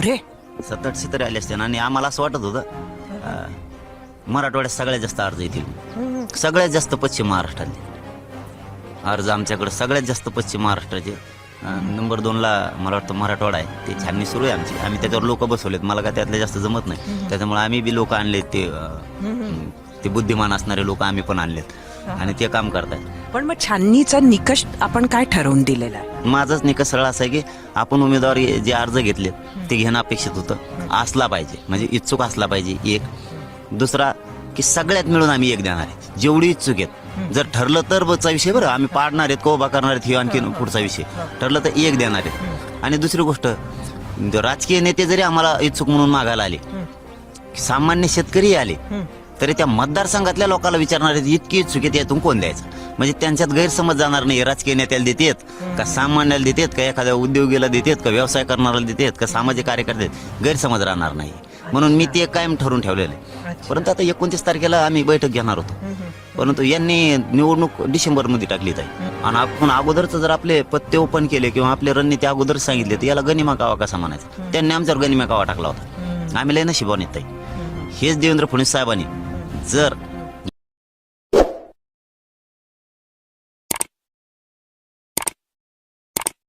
अरे. सत्तर आठशे तरी आले असते आणि आम्हाला असं वाटत होतं अं, मराठवाड्यात सगळ्यात जास्त अर्ज येतील. सगळ्यात जास्त पश्चिम महाराष्ट्रातले अर्ज आमच्याकडे सगळ्यात जास्त पश्चिम महाराष्ट्राचे अं, नंबर दोनला मला वाटतं मराठवाडा आहे. ते छाननी सुरू आहे आमची. आम्ही त्याच्यावर लोक बसवलेत. मला काय त्यातले जास्त जमत नाही. त्याच्यामुळे आम्ही बी लोक आणलेत ते अं, ते बुद्धिमान असणारे लोक आम्ही पण आणलेत. आणि ते काम करतायत. पण मग छाननीचा निकष आपण काय ठरवून दिलेला आहे? माझाच निकष सरळ असा आहे की आपण उमेदवार जे अर्ज घेतले ते घेणं अपेक्षित होतं. असला पाहिजे. म्हणजे इच्छुक असला पाहिजे एक. दुसरा की सगळ्यात मिळून आम्ही एक देणार आहे. जेवढी इच्छुक आहेत. जर ठरलं तर बचा विषय बरं. आम्ही पाडणार आहेत कोबा करणार आहेत हे आणखी पुढचा विषय. ठरलं तर एक देणार आहेत. आणि दुसरी गोष्ट राजकीय नेते जरी आम्हाला इच्छुक म्हणून मागायला आले सामान्य शेतकरी आले तरी त्या मतदारसंघातल्या लोकांना विचारणार आहेत इतकी इच्छुक आहेत यातून कोण द्यायचं? म्हणजे त्यांच्यात गैरसमज जाणार नाही राजकीय नेत्याला देतेत का सामान्याला देतेत का एखाद्या उद्योगीला देतेत का व्यवसाय करणाऱ्याला देतेत का सामाजिक कार्यकर्ते गैरसमज राहणार नाही. म्हणून मी ते कायम ठरवून ठेवलेलं आहे. परंतु आता एकोणतीस तारखेला आम्ही बैठक घेणार होतो. परंतु यांनी निवडणूक डिसेंबरमध्ये टाकली आहे आणि आपण अगोदरच जर आपले पत्ते ओपन केले किंवा आपले रणनीती अगोदर सांगितले तर याला गनिमा कावा कसा म्हणायचा? त्यांनी आमच्यावर गनिमा कावा टाकला होता. आम्ही लय नशिबाने येत हेच देवेंद्र फडणवीस साहेबांनी जर